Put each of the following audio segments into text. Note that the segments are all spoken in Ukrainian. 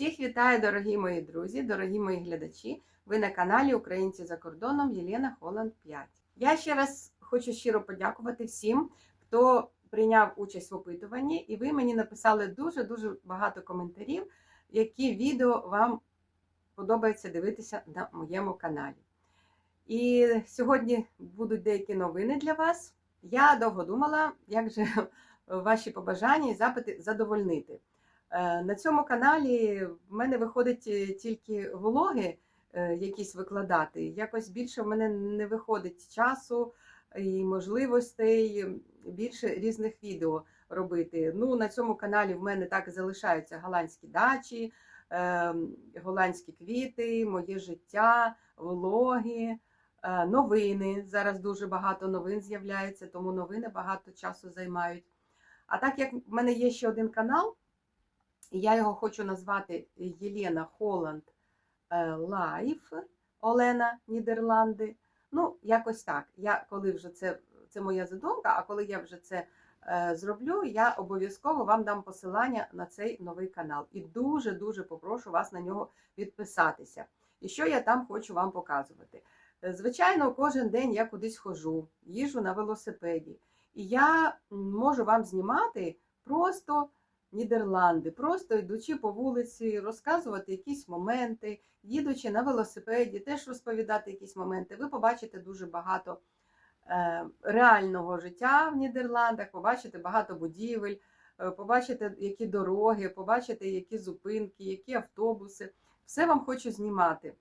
Всіх вітаю, дорогі мої друзі, дорогі мої глядачі. Ви на каналі Українці за кордоном Єлена Холланд 5. Я ще раз хочу щиро подякувати всім, хто прийняв участь в опитуванні, і ви мені написали дуже-дуже багато коментарів, які відео вам подобається дивитися на моєму каналі. І сьогодні будуть деякі новини для вас. Я довго думала, як же ваші побажання і запити задовольнити. Е, На цьому каналі в мене виходить е, тільки влоги е, якісь викладати. Якось більше в мене не виходить часу і можливостей більше різних відео робити. Ну, на цьому каналі в мене так і залишаються голландські дачі, е, голландські квіти, моє життя, влоги. Новини. Зараз дуже багато новин з'являється, тому новини багато часу займають. А так як в мене є ще один канал, я його хочу назвати Єлена Холланд е, Лайф Олена Нідерланди. Ну, якось так. Я коли вже це, це моя задумка, а коли я вже це е, зроблю, я обов'язково вам дам посилання на цей новий канал. І дуже-дуже попрошу вас на нього підписатися. І що я там хочу вам показувати. Е, Звичайно, кожен день я кудись хожу, їжу на велосипеді. І я можу вам знімати просто Нідерланди, просто йдучи по вулиці, розказувати якісь моменти, їдучи на велосипеді, теж розповідати якісь моменти. Ви побачите дуже багато е, реального життя в Нідерландах, побачите багато будівель, е, побачите, які дороги, побачите, які зупинки, які автобуси. Все вам хочу знімати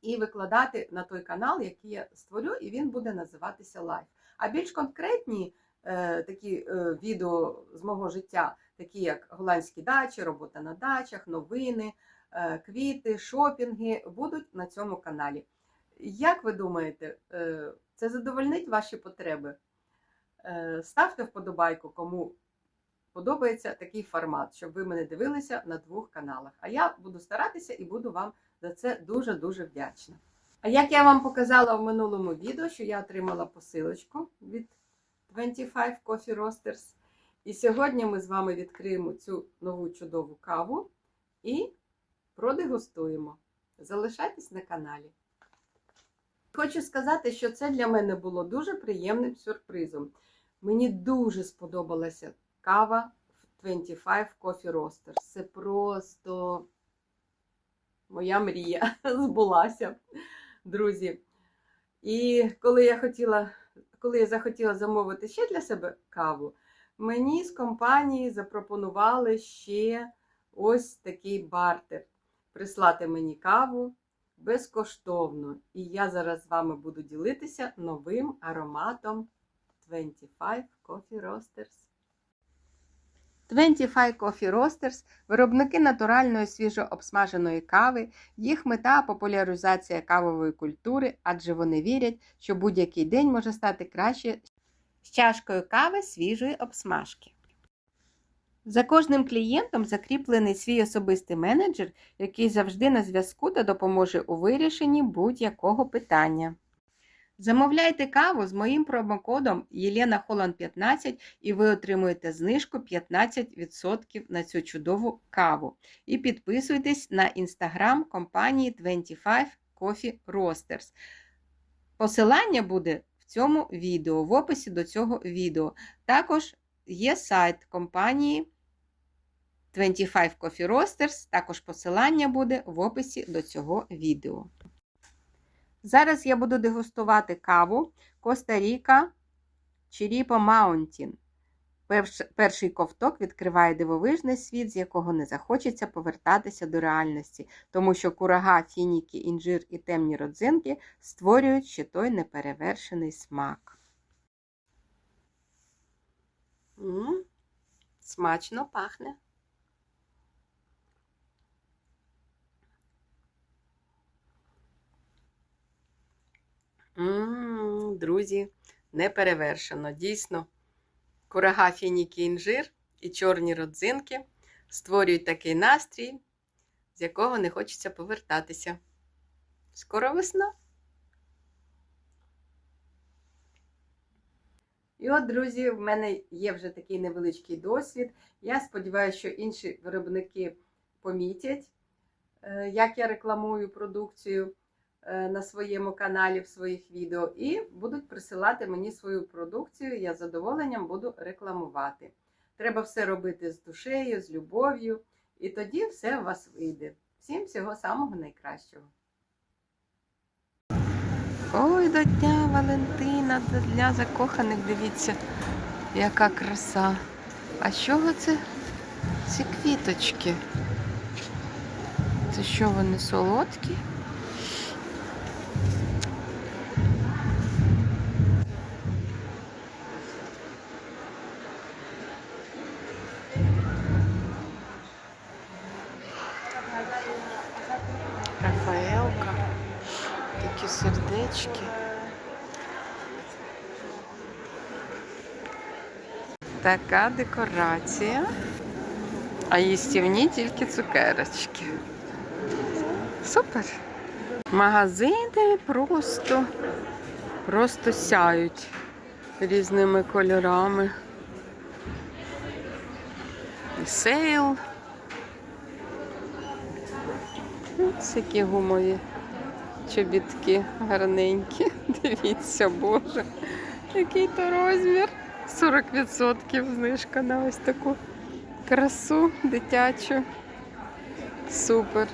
і викладати на той канал, який я створю, і він буде називатися Life. А більш конкретні е, такі відео з мого життя, такі як голландські дачі, робота на дачах, новини, е, квіти, шопінги, будуть на цьому каналі. Як ви думаєте, е, це задовольнить ваші потреби? Е, Ставте вподобайку, кому подобається такий формат, щоб ви мене дивилися на двох каналах. А я буду старатися і буду вам за це дуже-дуже вдячна. А як я вам показала в минулому відео, що я отримала посилочку від 25 Coffee Roasters. І сьогодні ми з вами відкриємо цю нову чудову каву і продегустуємо. Залишайтесь на каналі. Хочу сказати, що це для мене було дуже приємним сюрпризом. Мені дуже сподобалася кава в 25 Coffee Roasters. Це просто моя мрія збулася, друзі. І коли я хотіла, коли я захотіла замовити ще для себе каву, мені з компанії запропонували ще ось такий бартер. Прислати мені каву безкоштовно. І я зараз з вами буду ділитися новим ароматом 25 Coffee Roasters. 25 Coffee Roasters – виробники натуральної свіжообсмаженої кави. Їх мета популяризація кавової культури, адже вони вірять, що будь-який день може стати краще з чашкою кави свіжої обсмажки. За кожним клієнтом закріплений свій особистий менеджер, який завжди на зв'язку та допоможе у вирішенні будь-якого питання. Замовляйте каву з моїм промокодом Єлена Холланд 15 і ви отримуєте знижку 15% на цю чудову каву. І підписуйтесь на інстаграм компанії 25 Coffee Roasters. Посилання буде цьому відео, в описі до цього відео. Також є сайт компанії 25 Coffee Roasters, також посилання буде в описі до цього відео. Зараз я буду дегустувати каву Коста-Ріка Чиріпо Маунтін. Перший ковток відкриває дивовижний світ, з якого не захочеться повертатися до реальності, тому що курага, фініки, інжир і темні родзинки створюють ще той неперевершений смак. М -м, смачно пахне. М, Друзі, не перевершено. Дійсно, курага, фініки, інжир і чорні родзинки створюють такий настрій, з якого не хочеться повертатися. Скоро весна. І от, друзі, в мене є вже такий невеличкий досвід. Я сподіваюся, що інші виробники помітять, е, як я рекламую продукцію на своєму каналі в своїх відео, і будуть присилати мені свою продукцію. Я з задоволенням буду рекламувати. Треба все робити з душею, з любов'ю, і тоді все у вас вийде. Всім всього самого найкращого. Ой, до Дня Валентина, до Дня закоханих, дивіться, яка краса. А чого це ці квіточки? Це що вони солодкі? Рафаелка. Такі сердечки. Така декорація. А їстівні тільки цукерочки. Супер. Магазини просто, просто сяють різними кольорами. І сейл. Ось які гумові чобітки гарненькі. Дивіться, Боже, який то розмір. 40% знижка на ось таку красу дитячу. Супер.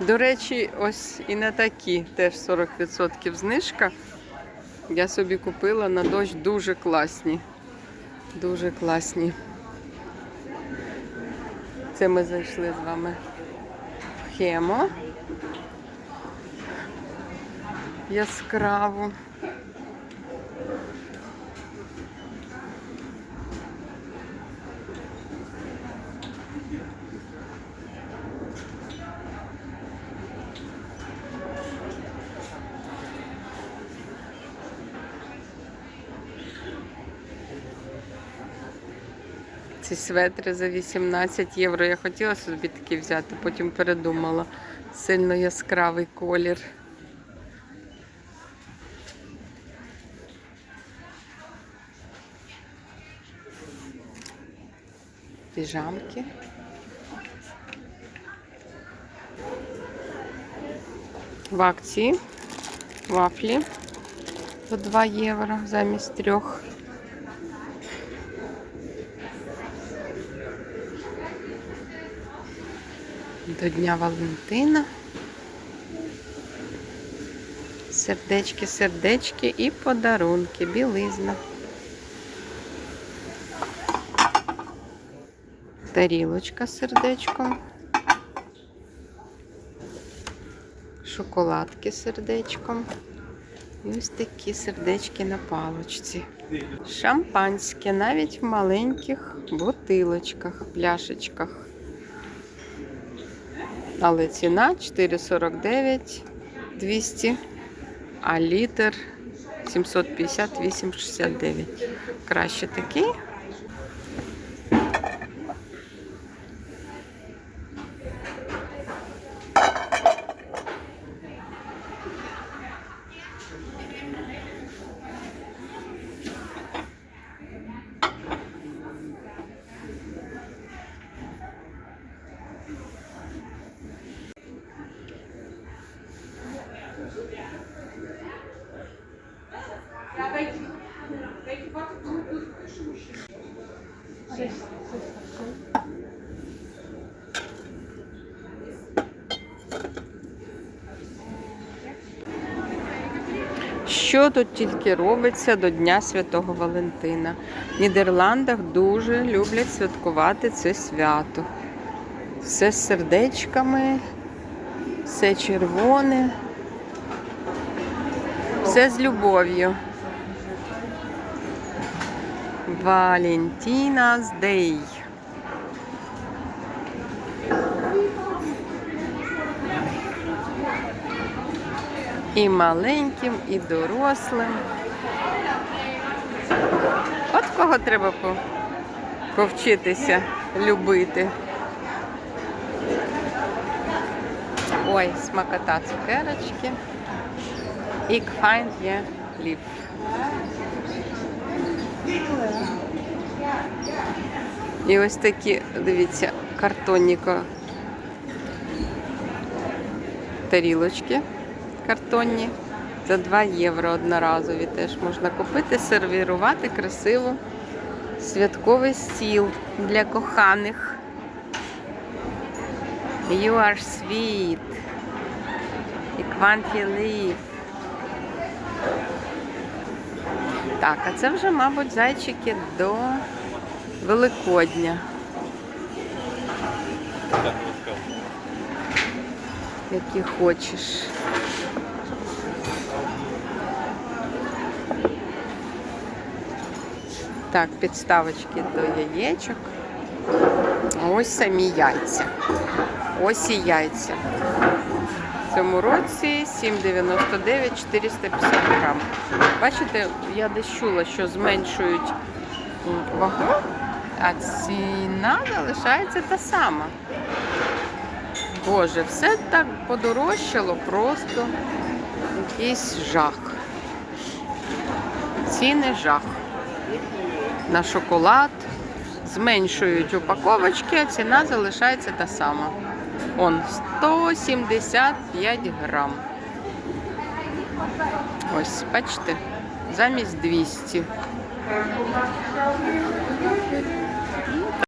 До речі, ось і на такі теж 40% знижка. Я собі купила на дощ дуже класні. Дуже класні. Це ми зайшли з вами в Хемо. Яскраву. Ці светри за 18 євро. Я хотіла собі такі взяти, потім передумала. Сильно яскравий колір. Піжамки. В акції вафлі по 2 євро замість трьох. До Дня Валентина. Сердечки, сердечки і подарунки, білизна. Тарілочка з сердечком. Шоколадки з сердечком. І ось такі сердечки на палочці. Шампанське навіть в маленьких бутилочках, пляшечках. Але ціна 4,49 200, а літр 750-8,69. Краще такий. Що тут тільки робиться до Дня Святого Валентина. В Нідерландах дуже люблять святкувати це свято. Все з сердечками, все червоне, все з любов'ю. Валентina's Day. І маленьким, і дорослим. От кого треба повчитися любити. Ой, смакота цукерочки. Ik find je lief. І ось такі, дивіться, картонні тарілочки картонні. За 2 євро одноразові теж можна купити, сервірувати красиво. Святковий стіл для коханих. You are sweet. І quanti live. Так, а це вже, мабуть, зайчики до Великодня. Які хочеш. Так, підставочки до яєчок. Ось самі яйця. Ось і яйця. В цьому році 7,99 450 грам. Бачите, я десь чула, що зменшують вагу, а ціна залишається та сама. Боже, все так подорожчало, просто якийсь жах. Ціни жах. На шоколад зменшують упаковочки, а ціна залишається та сама. Он 175 грам. Ось, бачите, замість 200.